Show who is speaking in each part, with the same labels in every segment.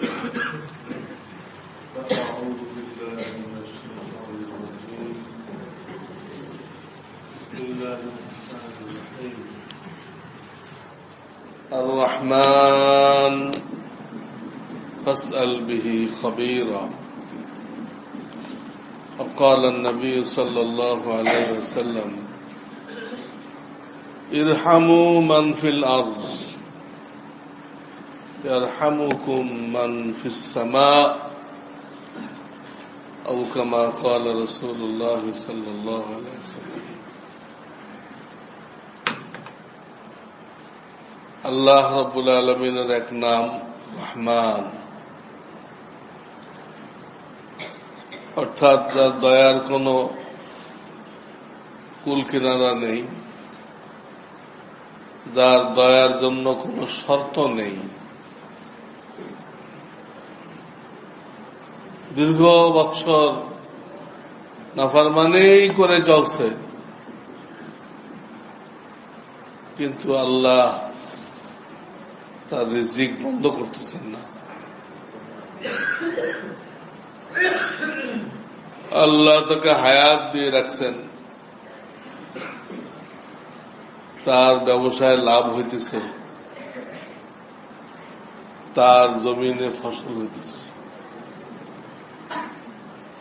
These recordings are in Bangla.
Speaker 1: بسم الله الرحمن الرحيم. الرحمن فاسأل به خبيرا. وقال النبي صلى الله عليه وسلم ارحموا من في الأرض. يرحمكم من في السماء أو كما قال رسول الله صلى الله عليه وسلم আল্লাহ রব্বুল আলমিনের এক নাম রহমান অর্থাৎ যার দয়ার কোনো কুল কিনারা নেই যার দয়ার জন্য কোনো শর্ত নেই দীর্ঘ বছর নাফারমানেই করে চলছে। কিন্তু আল্লাহ তার রিজিক বন্ধ করতেছেন না। আল্লাহ তাকে হায়াত দিয়ে রাখছেন। তার ব্যবসায় লাভ হইতেছে। তার জমিনে ফসল হইতেছে।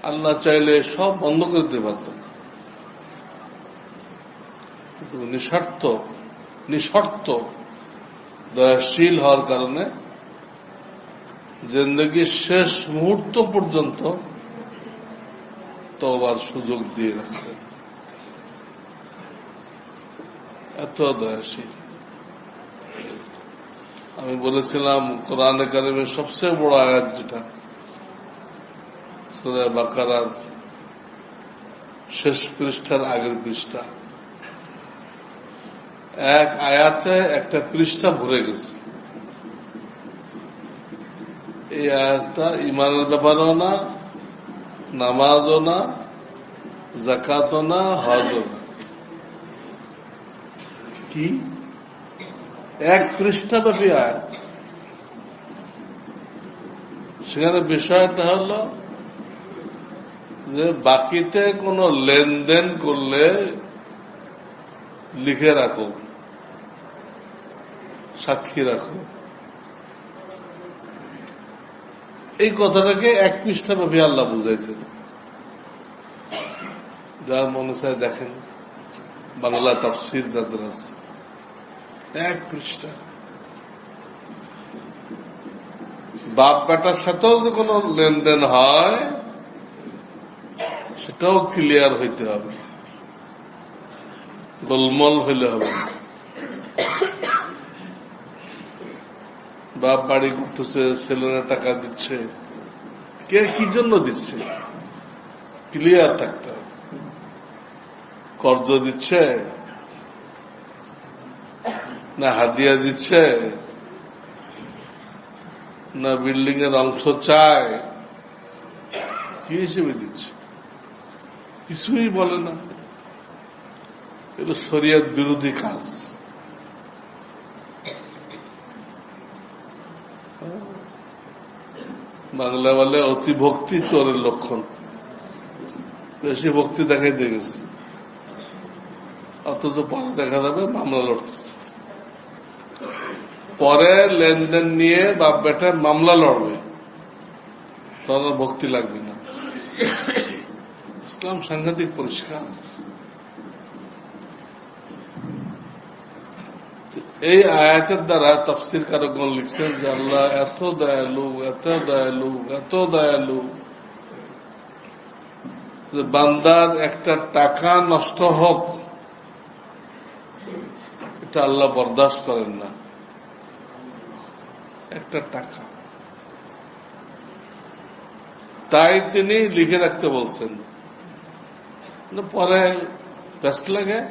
Speaker 1: আল্লাহ চাইলে সব বন্ধ করে দিতে পারতেন কিন্তু নিঃস্বার্থ দয়াশীল হওয়ার কারণে জিন্দগির শেষ মুহূর্ত পর্যন্ত তবার সুযোগ দিয়ে রাখছেন এত দয়াশীল। আমি বলেছিলাম, কোরআন কারিমের সবচেয়ে বড় আয়াত যেটা সুরা বাকারার শেষ পৃষ্ঠার আগের পৃষ্ঠা। এক আয়াতে একটা পৃষ্ঠা ভরে গেছে। এই আয়াতটা ইমানের ব্যাপারও না, নামাজও না জাকাতও না, হজও না। কি? এক পৃষ্ঠা ব্যাপী আয়াত। সেখানে বিষয়টা হলো যে বাকিতে কোনো লেনদেন করলে লিখে রাখো, সাক্ষী রাখো। এই কথাটাকে এক পৃষ্ঠা ভাবে আল্লাহ বুঝাইছেন। যার মনে চায় দেখেন, বাংলা তফসির যাদের আছে, এক পৃষ্ঠা। বাপ বেটার সাথেও যে কোনো লেনদেন হয় সেটাও ক্লিয়ার হইতে হবে। গোলমল হইলে হবে। বাপ বাড়ি করতেছে ছেলেরা টাকা দিচ্ছে। কে কি জন্য দিচ্ছে? ক্লিয়ার থাকতে হবে। কর্জ দিচ্ছে না হাদিয়া দিচ্ছে না বিল্ডিং এর অংশ চায়, কি হিসেবে দিচ্ছে? কিছুই বলে না। এটা শরিয়ত বিরোধী কাজ। বাংলা বলে অতি ভক্তি চোরের লক্ষণ। বেশি ভক্তি দেখাই দিয়ে গেছে। অথচ পরে দেখা যাবে মামলা লড়তেছে। পরে লেনদেন নিয়ে বাপ বেটা মামলা লড়বে। তখন ভক্তি লাগবে না। ইসলাম সাংঘাতিক পরিষ্কার। এই আয়াতের দ্বারা তফসির কারকগণ লিখছেন যে আল্লাহ এত দয়ালু এত দয়ালু এত দয়ালু। যে বান্দার একটা টাকা নষ্ট হোক, এটা আল্লাহ বরদাস্ত করেন না। একটা টাকা। তাই তিনি লিখে রাখতে বলছেন। পরে ব্যস্ত লাগে।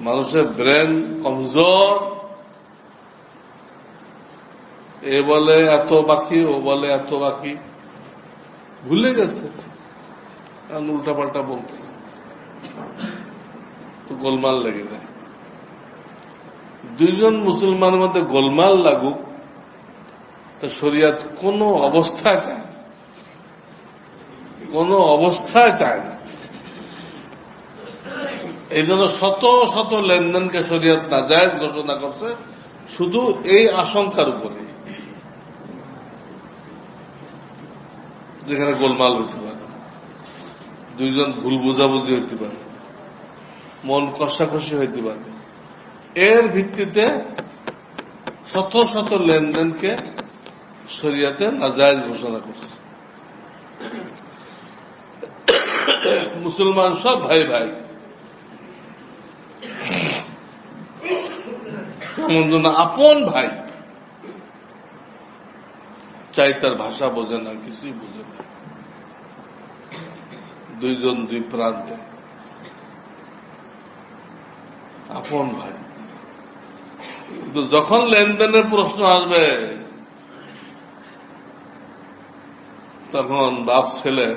Speaker 1: মানুষের ব্রেন কমজোর। এ বলে এত বাকি, ও বলে এত বাকি। ভুলে গেছে। উল্টা পাল্টা তো গোলমাল লেগে যায়। দুইজন মুসলমানের মধ্যে গোলমাল লাগুক, তো শরিয়াত কোনো অবস্থায় চায়। কোনো অবস্থায় চায় না। এই জন্য শত শত লেনদেনকে শরীয়ত না জায়েজ ঘোষণা করছে শুধু এই আশঙ্কার উপরে যেখানে গোলমাল হইতে পারে, দুইজন ভুল বুঝাবুঝি হইতে পারে, মন কষাকষি হইতে পারে, এর ভিত্তিতে শত শত লেনদেনকে শরিয়াতে নাজায়জ ঘোষণা করছে। মুসলমান সব ভাই ভাই। যেন আপন ভাই। চাই তার ভাষা বোঝে না, কিছুই বোঝে না। দুইজন দুই প্রান্তে। আপন ভাই। কিন্তু যখন লেনদেনের প্রশ্ন আসবে, তখন বাপ ছেলে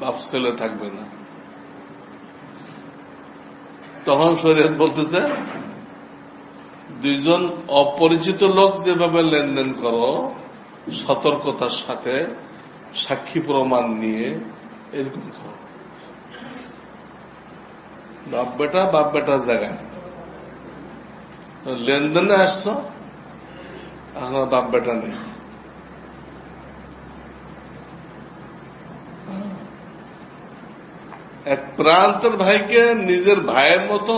Speaker 1: বাপ ছেলে থাকবে না। তখন শরীয়ত বলতেছে দুইজন অপরিচিত লোক যেভাবে লেনদেন করো, সতর্কতার সাথে সাক্ষী প্রমাণ নিয়ে এরকম করো। বাপ বেটা, বাপ বেটার জায়গায়। লেনদেনে আসছো আর বাপ বেটা নেই। এক প্রান্তের ভাইকে নিজের ভাইয়ের মতো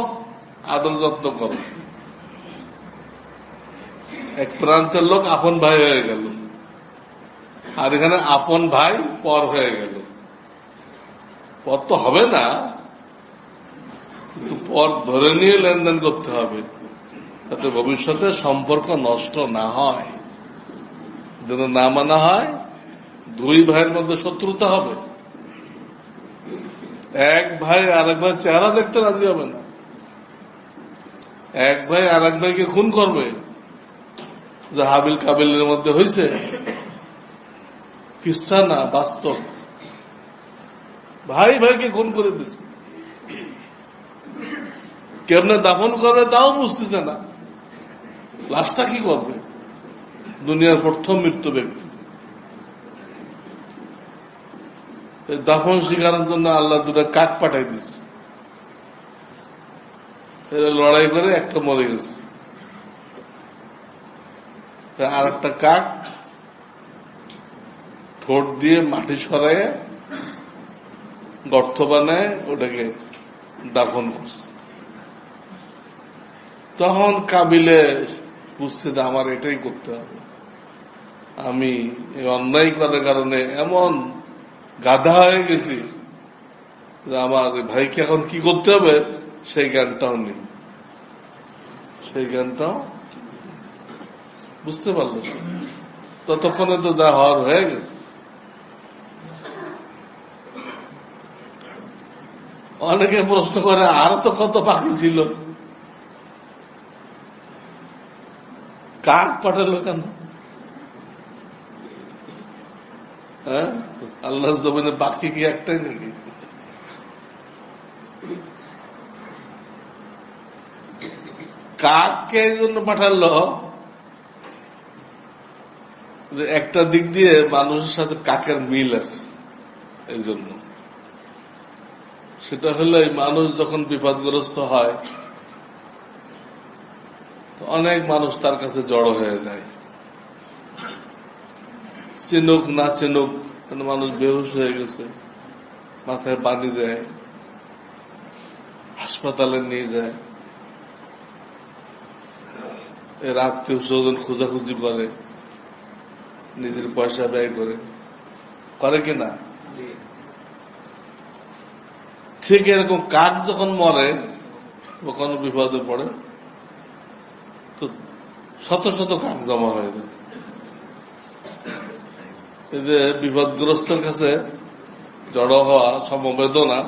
Speaker 1: আদর যত্ন করো। এক প্রান্তের লোক আপন ভাই হয়ে গেল। আর এখানে আপন ভাই পর হয়ে গেল। পর তো হবে না, কিন্তু পর ধরে নিয়ে লেনদেন করতে হবে, যাতে ভবিষ্যতে সম্পর্ক নষ্ট না হয়। যেন না মানা হয়, দুই ভাইয়ের মধ্যে শত্রুতা হবে। এক ভাই আরেক ভাই চেহারা দেখতে রাজি হবে না। এক ভাই আরেক ভাইকে খুন করবে। যে হাবিল কাবিলের মধ্যে হয়েছে কিসা না বাস্তব? ভাই ভাইকে খুন করে দিচ্ছে কেমনে দাফন করবে তাও বুঝতেছে না। লাশটা কি করবে? দুনিয়ার প্রথম মৃত্যু ব্যক্তি। দাফন শিকারের জন্য আল্লাহ দুটা কাক পাঠাই দিচ্ছে লড়াই করে একটা মরে গেছে। আর একটা কাক ঠোঁট দিয়ে মাটি সরায় গর্ত বানায় ওটাকে দাফন করছে। তখন কাবিলে বুঝছে যে আমার এটাই করতে হবে। আমি অন্যায় করার কারণে এমন গাধা হয়ে গেছি যে আমার ভাইকে এখন কি করতে হবে? সেই জ্ঞানটাও নেই। সেই জ্ঞানটাও বুঝতে পারল। ততক্ষণে তো যা হওয়ার হয়ে গেছে। অনেকে প্রশ্ন করে, আর তো কত পাখি ছিল? কাক পাঠালো কেন? হ্যাঁ? আল্লাহ জমিনে পাখি কি একটাই নাকি? কাককে এই জন্য পাঠালো একটা দিক দিয়ে মানুষের সাথে কাকের মিল আছে এই জন্য সেটা হলো মানুষ যখন বিপদগ্রস্ত হয়, তো অনেক মানুষ তার কাছে জড়ো হয়ে যায়। চিনুক না চিনুক মানুষ বেহুশ হয়ে গেছে, মাথায় পানি দেয়, হাসপাতালে নিয়ে যায় আত্মীয় স্বজন খোঁজাখুঁজি করে। নিজের পয়সা ব্যয় করে। করে কিনা ঠিক এরকম কাক যখন মরে বা কোনো বিপদে পড়ে তো শত শত কাক জমা হয়ে যায়। এদের বিপদগ্রস্তের কাছে জড়ো হওয়া সমবেদনা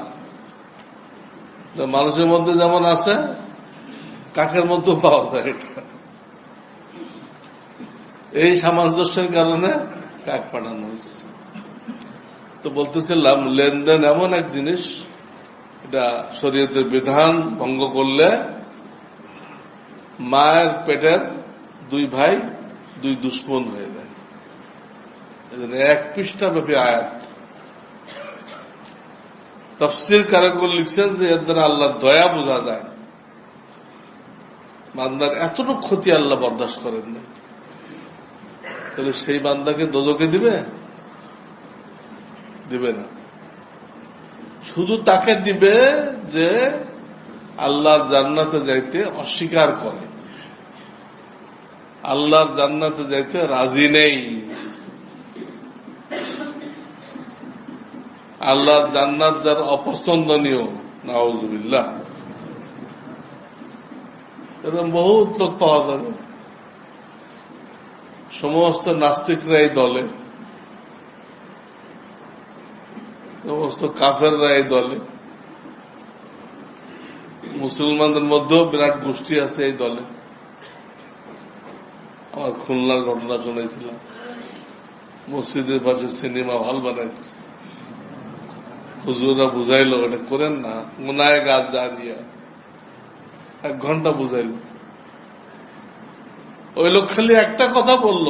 Speaker 1: মানুষের মধ্যে যেমন আছে কাকের মধ্যেও পাওয়া যায় এটা। এই সামঞ্জস্যের কারণে কাক পাঠানো হয়েছে। তো বলতেছিলাম লেনদেন এমন এক জিনিস, এটা শরীয়তের বিধান, ভঙ্গ করলে মায়ের পেটের দুই ভাই, দুই দুশ্মন হয়ে যায়। এক পৃষ্ঠা ব্যাপী আয়াত। তফসির কারকল লিখছেন যে, এর দ্বারা আল্লাহর দয়া বোঝা যায়। বান্দার এতটুকু ক্ষতি আল্লাহ বরদাস্ত করেন না তাহলে সেই বান্দাকে দোজকে দিবে? দিবে না। শুধু তাকে দিবে যে আল্লাহর জান্নাতে যাইতে অস্বীকার করে। আল্লাহর জান্নাতে যাইতে রাজি নেই। আল্লাহর জান্নাত যার অপছন্দনীয়, নাউজুবিল্লাহ। এরকম বহুত লোক পাওয়া যাবে। সমস্ত নাস্তিকরা এই দলে। সমস্ত কাফেররা এই দলে। মুসলমানদের মধ্যেও বিরাট গোষ্ঠী আছে এই দলে। আমার খুলনার ঘটনা শুনেছিলাম। মসজিদের পাশে সিনেমা হল বানাইতেছে। হুজুরা বুঝাইলো, এটা করেন না। মনায় গাছ যা দিয়া এক ঘণ্টা বুঝাইল। ওই লোক খালি একটা কথা বলল।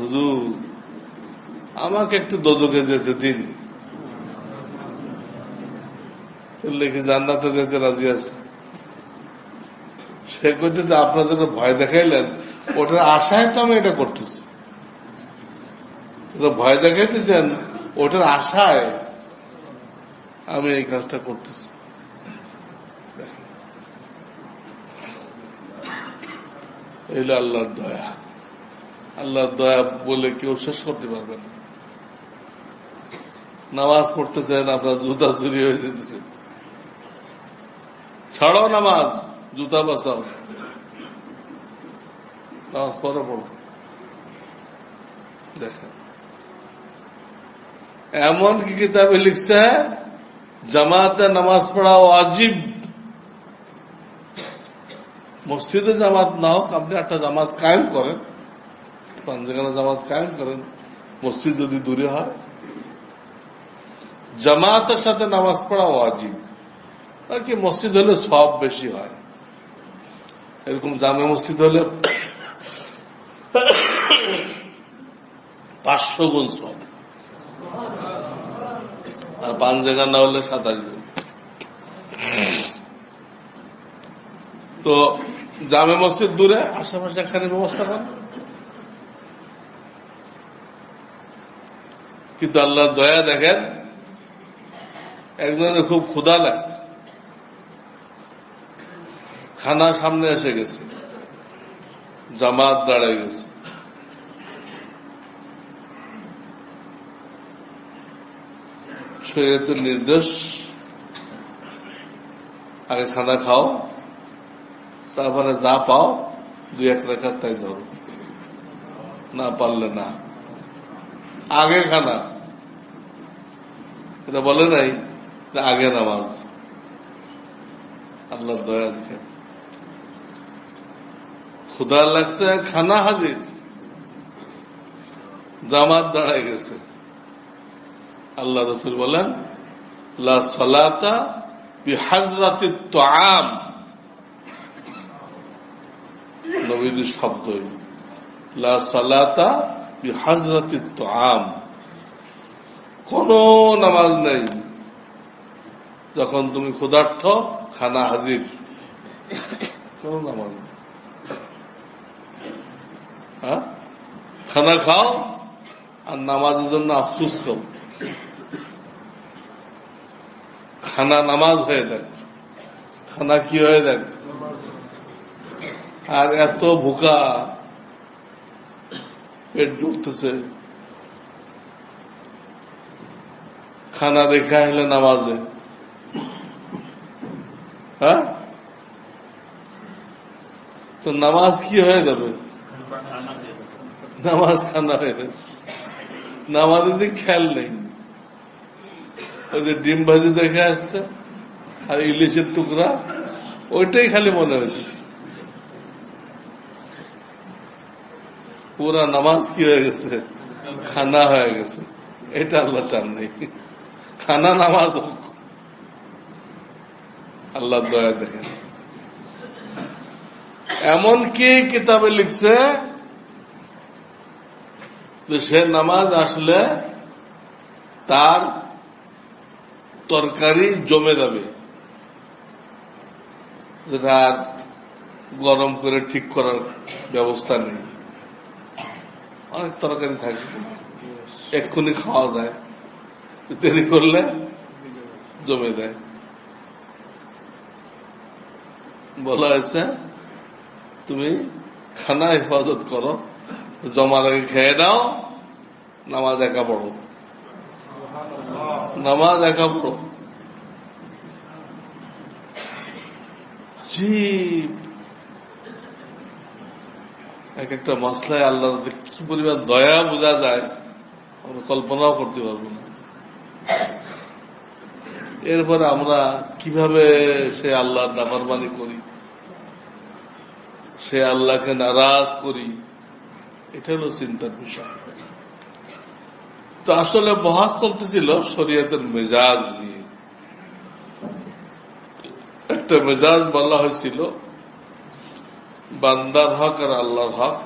Speaker 1: হুজুর, আমাকে একটু দোদকে যেতে দিন। লিখে, জান্নাতে যেতে রাজি আছে। সে কইতে যে আপনাদের ভয় দেখাইলেন। ওটার আশায় তো আমি এটা করতেছি। ভয় দেখাইতেছেন, ওটার আশায় আমি এই কাজটা করতেছি। এইলো আল্লাহর দয়া। আল্লাহর দয়া বলে কেউ শেষ করতে পারবে না। নামাজ পড়তেছেন, আপনার জুতা চুরি হয়ে যেতেছে। ছাড়াও নামাজ, জুতা বাঁচাও। নামাজ পরে পড়ো। দেখেন। এমন কি কিতাবে লিখছে, জামাতে নামাজ পড়া ওয়াজিব। মসজিদে জামাত না হোক, আপনি একটা জামাত কায়েম করেন পাঞ্জাগানা জামাত কায়েম করেন, মসজিদ যদি দূরে হয়। জামাতের সাথে নামাজ পড়া ওয়াজিব। আর কি মসজিদ হলে সব বেশি হয়। এরকম জামে মসজিদ হলে পাঁচশো গুণ সব। আর পাঁচ না হলে সাতাশ গুণ। তো জামে মসজিদ দূরে, আশেপাশে এখানে ব্যবস্থা করেন কিন্তু আল্লাহর দয়া দেখেন একজনের খুব ক্ষুধা লাগছে। খানা সামনে এসে গেছে। জামাত দাঁড়ায় গেছে। শরীয়তের নির্দেশ, আগে খানা খাও তারপরে যা পাও, দুই এক রেখা তাই ধরো। না পারলে না। আগে খানা। এটা বলে নাই আগে নামাজ আল্লাহ দয়া দেখে। ক্ষুদা লাগছে খানা হাজির। জামাত দাঁড়ায় গেছে। আল্লাহ রসুল বলেন, লা সলাতা বিহাজরাতি তোয়াম নবীদের শব্দ লা সলাতা বিহাজরাতি কোন নামাজ নেই। যখন তুমি ক্ষুধার্থ খানা হাজির। কোন নামাজ হ্যাঁ? খানা খাও আর নামাজের জন্য আফসুস করো। খানা নামাজ হয়ে দেখ। খানা কি হয়ে দেখ? আর এত ভুকা পেট ঢুকতেছে খানা দেখা হলে নামাজে। হ্যাঁ? তো নামাজ কি হয়ে যাবে? নামাজ খানা হয়ে যাবে। নামাজের দিকে খেয়াল নেই। ওই যে ডিম ভাজি দেখে আসছে, আর ইলিশের টুকরা, ওইটাই খালি মনে হইতেছে। পুরা নামাজ কি হয়ে গেছে? খানা হয়ে গেছে। এটা আল্লাহ চান নেই। খানা নামাজ হোক। আল্লাহ দয়া দেখেন। এমন কি কিতাবে লিখছে সে নামাজ আসলে তার তরকারি জমে যাবে। যেটা গরম করে ঠিক করার ব্যবস্থা নেই। অনেক তরকারি থাকে এক্ষুনি খাওয়া যায় দেরি করলে জমে দেয়। বলা হয়েছে, তুমি খানা হেফাজত করো, জমার আগে খেয়ে নাও, নামাজ একা পড়ো। নামাজ একা পড়ো। এক একটা মশলায় আল্লাহ কি পরিমাণ দয়া বোঝা যায়, আমরা কল্পনাও করতে পারব না। এরপরে আমরা কীভাবে সে আল্লাহ নাফরমানি করি? সে আল্লাহকে নারাজ করি? এটা হলো চিন্তার বিষয়। তো আসলে বহাস চলতেছিল শরীয়তের মেজাজ নিয়ে। একটা মেজাজ বলা হয়েছিল বান্দার হক আর আল্লাহর হক,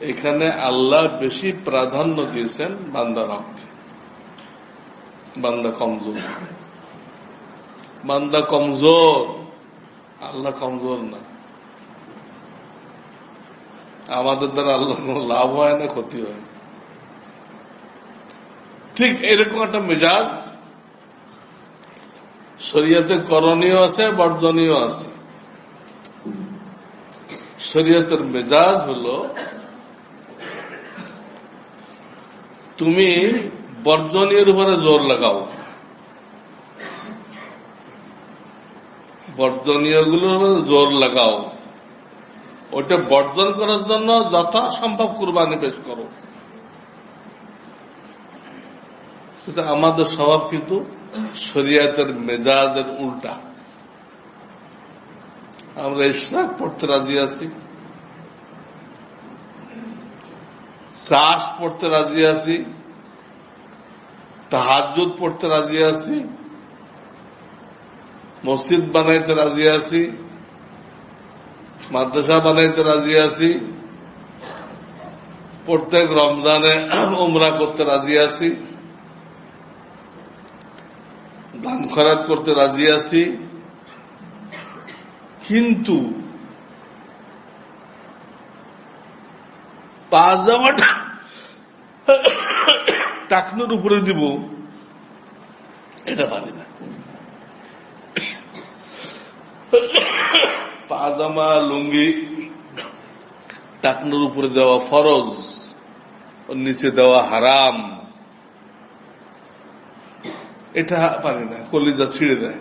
Speaker 1: এখানে আল্লাহ বেশি প্রাধান্য দিয়েছেন বান্দার হককে বান্দা কমজোর। বান্দা কমজোর। আল্লাহ কমজোর না। আমাদের দ্বারা আল্লাহ কোনো লাভ হয় না, ক্ষতি হয় ঠিক এরকম একটা মেজাজ। শরীয়তে করণীয় আছে, বর্জনীয় আছে। শরীয়তের মেজাজ হলো, তুমি বর্জনীয়ের উপরে জোর লাগাও। বর্জনীয়গুলোর উপরে জোর লাগাও। ওটা বর্জন করার জন্য যথাসম্ভব কুরবানি পেশ করো। কিন্তু আমাদের স্বভাব কিন্তু শরিয়াতের মেজাজের উল্টা। আমরা ইশরাক পড়তে রাজি আছি। শ্বাস পড়তে রাজি আছি। তাহাজুদ পড়তে রাজি আছি। মসজিদ বানাইতে রাজি আছি। মাদ্রাসা বানাইতে রাজি আছি। প্রত্যেক রমজানে উমরা করতে রাজি আছি। দান খরাজ করতে রাজি আছি। কিন্তু পাজামাটা টাকনোর উপরে দিব, এটা পারি না। পাজামা, লুঙ্গি টাকনোর উপরে দেওয়া ফরজ ওর নিচে দেওয়া হারাম। এটা পারি না, কলিজা ছিঁড়ে দেয়।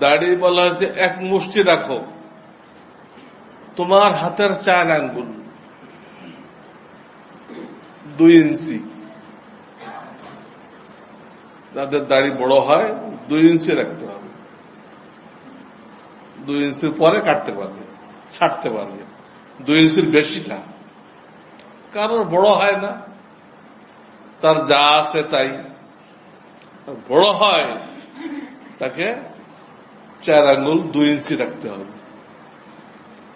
Speaker 1: দাড়ি বলা হয়েছে, এক মুষ্টি রাখো। তোমার হাতের চার আঙ্গুল, দুই ইঞ্চি। যাদের দাড়ি বড় হয়, দুই ইঞ্চি রাখতে হবে। দুই ইঞ্চির পরে কাটতে পারবে, ছাড়তে পারবে। দুই ইঞ্চির বেশিটা। কারণ বড় হয় না, তার যা আছে তাই। বড় হয়, তাকে চার আঙ্গুল দুই ইঞ্চি রাখতে হবে।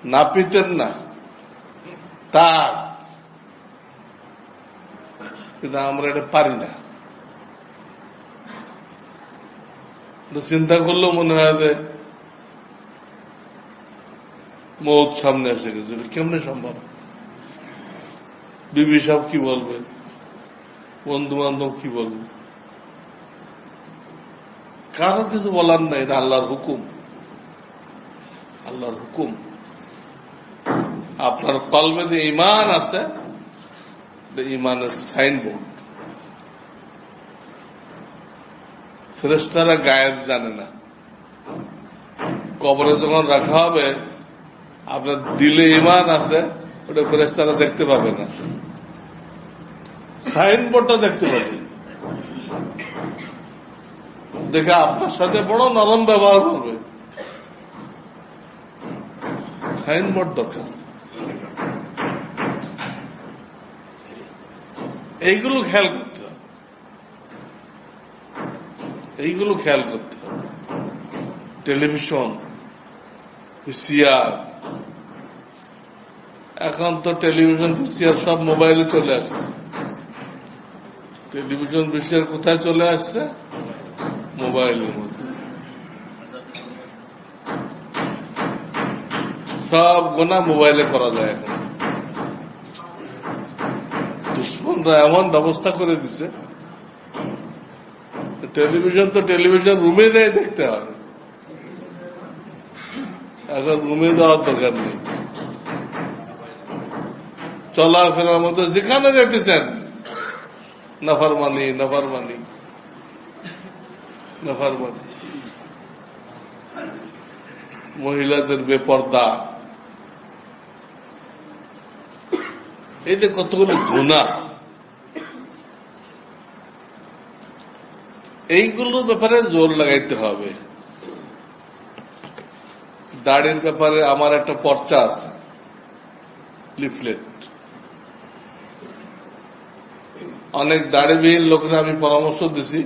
Speaker 1: নাপিতের না, তার। কিন্তু আমরা এটা পারি না। চিন্তা করলেও মনে হয় যে মৌত সামনে এসে গেছে। কেমনে সম্ভব? বিবি সাহেব কি বলবে? বন্ধু বান্ধব কি বলবে? কারও কিছু বলার নাই, এটা আল্লাহর হুকুম। আল্লাহর হুকুম। আপনার কলমে যে ইমান আছে ইমানের সাইনবোর্ড। ফেরেস্তারা গায়েব জানে না। কবরে যখন রাখা হবে, আপনার দিলে ইমান আছে, ওটা ফেরেস্তারা দেখতে পাবে না। সাইনবোর্ডটা দেখতে পাবে। দেখে আপনার সাথে বড় নরম ব্যবহার করবে। সাইনবোর্ড দরকার। এইগুলো খেয়াল করতে হবে। এইগুলো খেয়াল করতে হবে। টেলিভিশন সিয়ার এখন তো টেলিভিশন ভিসিআর সব মোবাইলে চলে আসছে। টেলিভিশন ভিসিআর কোথায় চলে আসছে? মোবাইলের মধ্যে সব গোনা মোবাইলে করা যায় এখন। দুশ্মনরা এমন ব্যবস্থা করে দিছে। টেলিভিশন তো টেলিভিশন রুমে দেয় দেখতে হবে। এখন রুমে দেওয়ার দরকার নেই। চলাফেরার মধ্যে যেখানে যেতেছেন নফার মানি নফার মানি নফার মহিলাদের বেপর্দা। যে কতগুলো গুণা এইগুলোর ব্যাপারে জোর লাগাইতে হবে। দাড়ির ব্যাপারে আমার একটা পর্চা আছে। লিফলেট। অনেক দাড়িবিহীন লোকরা আমি পরামর্শ দিছি।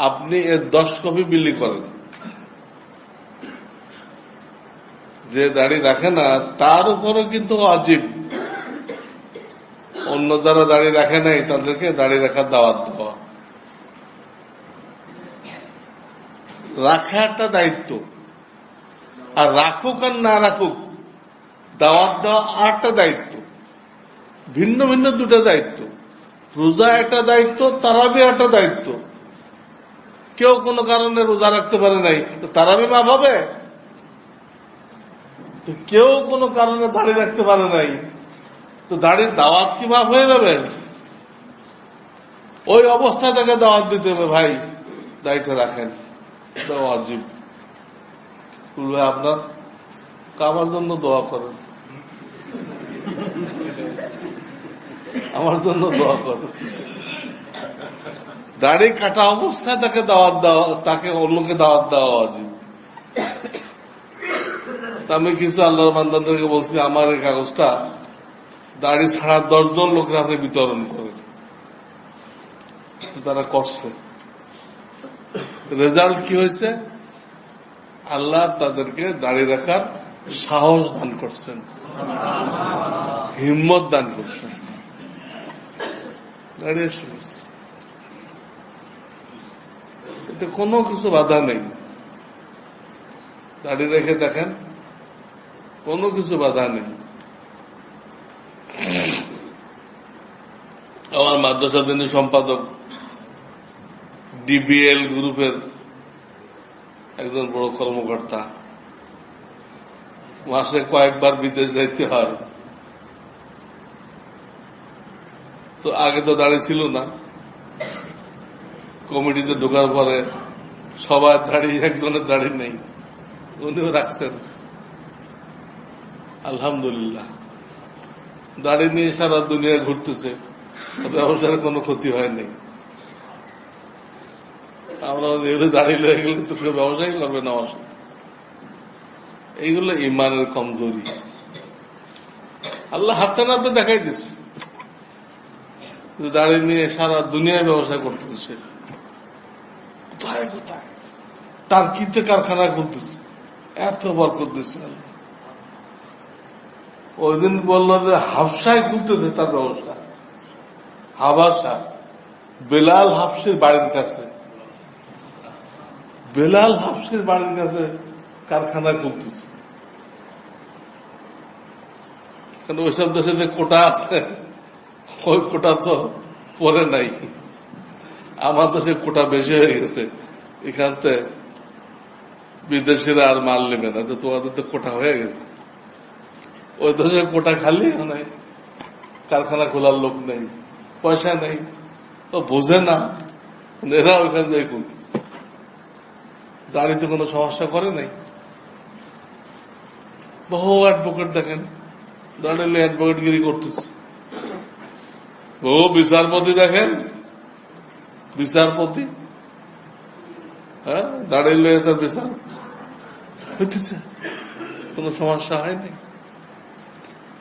Speaker 1: আপনি এর দশ কপি বিলি করেন। যে দাড়ি রাখে না, তার উপরও কিন্তু অজীব। অন্য যারা দাড়ি রাখে নাই, তাদেরকে দাড়ি রাখার দাওয়াত দেওয়া। রাখা একটা দায়িত্ব। আর রাখুক আর না রাখুক, দাওয়াত দেওয়া আর একটা দায়িত্ব। ভিন্ন ভিন্ন দুটা দায়িত্ব। রোজা একটা দায়িত্ব, তারাবি একটা দায়িত্ব। কেউ কোনো কারণে রোজা রাখতে পারে নাই। তো তারাবি মাপ হবে? তো কেউ কোনো কারণে দাড়ি রাখতে পারে নাই। তো দাড়ির দাওয়াত কি মাপ হয়ে যাবে? ওই অবস্থা থেকে দাওয়াত দিতে হবে ভাই। দায়িত্ব রাখেন। আপনার? আমার জন্য দোয়া করেন। আমার জন্য দোয়া করেন। দাড়ি কাটা অবস্থায় তাকে দাওয়াত দেওয়া, তাকে অন্যকে দাওয়াত দেওয়া অজীব তা আমি কিছু আল্লাহর বান্দাদেরকে বলছি, আমার এই কাগজটা দাড়ি ছাড়া দশজন লোকের হাতে বিতরণ করে। তারা করছে। রেজাল্ট কি হয়েছে? আল্লাহ তাদেরকে দাড়ি রাখার সাহস দান করছেন। হিম্মত দান করছেন। দাঁড়িয়ে শুনেছে এতে কোনো কিছু বাধা নেই। দাড়ি রেখে দেখেন, কোনো কিছু বাধা নেই। আমার মাদ্রাসা দিনী সম্পাদক, ডিবিএল গ্রুপের একজন বড় কর্মকর্তা, মাসে কয়েকবার বিদেশ যাইতে হয়। তো আগে তো দাঁড়িয়ে ছিল না। কমিটিতে ঢোকার পরে সবার দাঁড়িয়ে একজনের দাঁড়িয়ে নেই। উনিও রাখছেন। আলহামদুলিল্লাহ। দাড়ি নিয়ে সারা দুনিয়া ঘুরতেছে। ব্যবসার কোনো ক্ষতি হয় নাই আমরা এগুলো দাঁড়িয়ে লয়ে গেলে তো কেউ ব্যবসাই করবে না আমার এইগুলো ইমানের কমজোরি। আল্লাহ হাতে নাতে দেখাই দিচ্ছে দাঁড়িয়ে নিয়ে সারা দুনিয়ায় ব্যবসা করতেছে কোথায় কোথায়? তার কিতে কারখানা খুলতেছে এত বার করতেছে ওই দিন বলল যে, হাফসায় খুলতেছে তার ব্যবসা হাবাসা, বেলাল হাফসির বাড়ির কাছে। বেলাল হাফসির বাড়ির কাছে কারখানা খুলতেছে। ওইসব দেশে যে কোটা আছে, ওই কোটা তো পরে নাই। আমার দেশে কোটা বেশি হয়ে গেছে। এখানতে বিদেশিরা আর মাল নেবে না, তো তোমাদের তো কোটা হয়ে গেছে। ওই দেশে কোটা খালি মানে কারখানা খোলার লোক নেই, পয়সা নেই, তো বোঝে না এরা ওইখানে যাই খুলতেছে দাঁড়িতে কোনো সমস্যা করে নাই। বহু অ্যাডভোকেট দেখেন, দাঁড়িয়ে অ্যাডভোকেটগিরি করতেছে। বহু বিচারপতি দেখেন বিচারপতি? হ্যাঁ দাঁড়িয়ে তার বিচার। হইতেছে কোন সমস্যা হয়নি?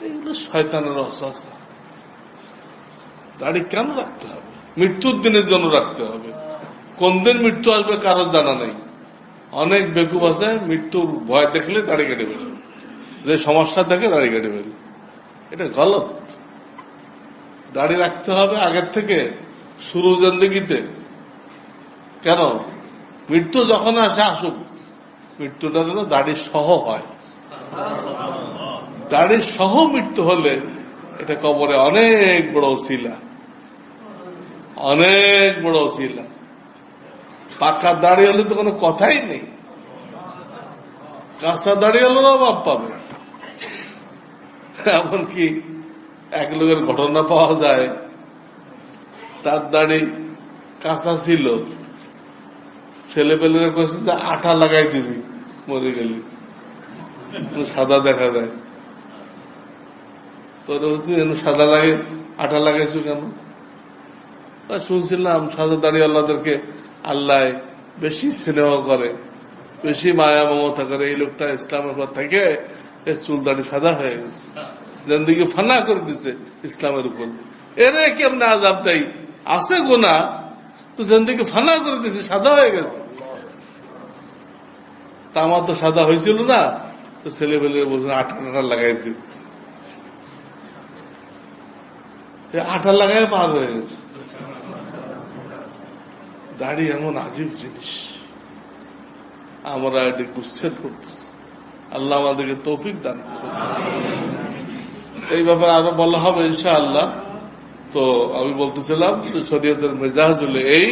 Speaker 1: এগুলো শয়তানের অস্বাস্থ্য দাড়ি কেন রাখতে হবে? মৃত্যুর দিনের জন্য রাখতে হবে। কোন দিন মৃত্যু আসবে কারও জানা নেই। অনেক বেকুব আছে, মৃত্যুর ভয় দেখলে দাড়ি কেটে ফেলে যে সমস্যা থাকে দাড়ি কেটে ফেলে এটা গলত। দাড়ি রাখতে হবে আগের থেকে। শুরু জিন্দগিতে কেন? মৃত্যু যখন আসে, আসুক। মৃত্যুটা যেন দাড়ি সহ হয়। দাড়ি সহ মৃত্যু হলে এটা কবরে অনেক বড় শিলা অনেক বড় শিলা পাকা দাড়ি হলে তো কোনো কথাই নেই। কাঁচা দাড়ি হলে না অভাব পাবে। এমনকি এক লোকের ঘটনা পাওয়া যায় তার দাড়ি কাঁচা ছিল। ছেলে পেলেরা কয়েছে যে আটা লাগাই দিবি, মরে গেলি। সাদা দেখা যায়। তোর এমন সাদা লাগে আটা লাগাইছো কেন? শুনছিলাম, সাদা দাড়ি আল্লাহদেরকে আল্লাহ বেশি স্নেহ করে, বেশি মায়া মমতা করে। এই লোকটা ইসলামের পর থেকে চুল দাড়ি সাদা হয়ে গেছে। জিন্দিগি ফানা করে দিছে ইসলামের উপর। এরে কেমন আজাব তাই আছে গোনা তো জিন্দিগি ফানা করে দিছে সাদা হয়ে গেছে। তা আমার তো সাদা হয়েছিল না, তো ছেলে পেলে বলছেন আঠা লাগাই দিই আঠা লাগাই পার হয়ে গেছে। দাড়ি এমন আজীব জিনিস। আমরা এটি উচ্ছেদ করতেছি। আল্লাহ আমাদেরকে তৌফিক দান। এই ব্যাপারে আরও বলা হবে ইনশা আল্লাহ তো আমি বলতেছিলাম শরীয়তের মেজাজ হলে এই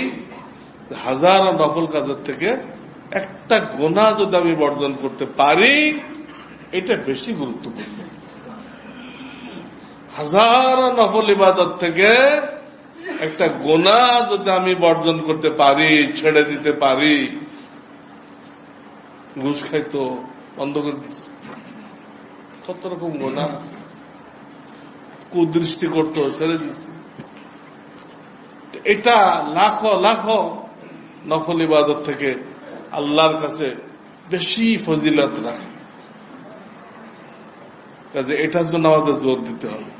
Speaker 1: হাজার নফল কাজের থেকে একটা গোনা যদি আমি বর্জন করতে পারি, এটা বেশি গুরুত্বপূর্ণ। হাজার নফল ইবাদত থেকে একটা গোনা যদি আমি বর্জন করতে পারি, ছেড়ে দিতে পারি, ঘুষ খাইতো, বন্ধ করে দিচ্ছে কত রকম গোনা আছে। কুদৃষ্টি করতো, ছেড়ে দিচ্ছে এটা লাখো লাখো নফল ইবাদত থেকে আল্লাহর কাছে বেশি ফজিলত রাখে। কাজে এটার জন্য আমাদের জোর দিতে হবে।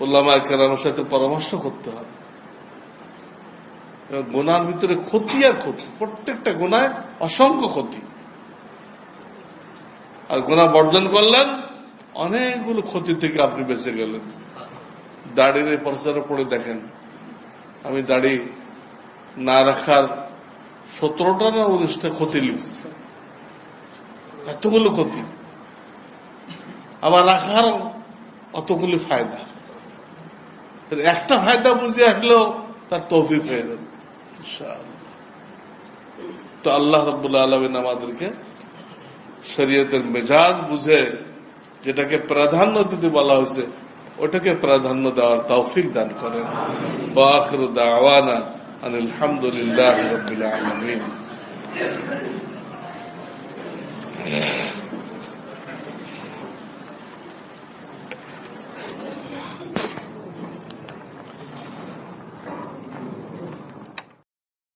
Speaker 1: ওল্লামা কেরামের সাথে পরামর্শ করতে হবে। গোনার ভিতরে ক্ষতি আর ক্ষতি, প্রত্যেকটা গোনায় অসংখ্য ক্ষতি। আর গোনা বর্জন করলেন অনেকগুলো ক্ষতি থেকে আপনি বেঁচে গেলেন। দাড়ির এই প্রচারে পড়ে দেখেন, আমি দাড়ি না রাখার সতেরোটা না উনিশটা ক্ষতি লিখছি। এতগুলো ক্ষতি। আবার রাখার অতগুলো ফায়দা। একটা ফায়দা বুঝে আসলেও তার তৌফিক হয়ে যাবে। তো আল্লাহ রব্বুল্লা আলমিন আমাদেরকে শরীয়তের মেজাজ বুঝে যেটাকে প্রাধান্য দিতে বলা হয়েছে, ওটাকে প্রাধান্য দেওয়ার তৌফিক দান করেন। আওয়ানা আলহামদুলিল্লাহ রবিল আলমিন।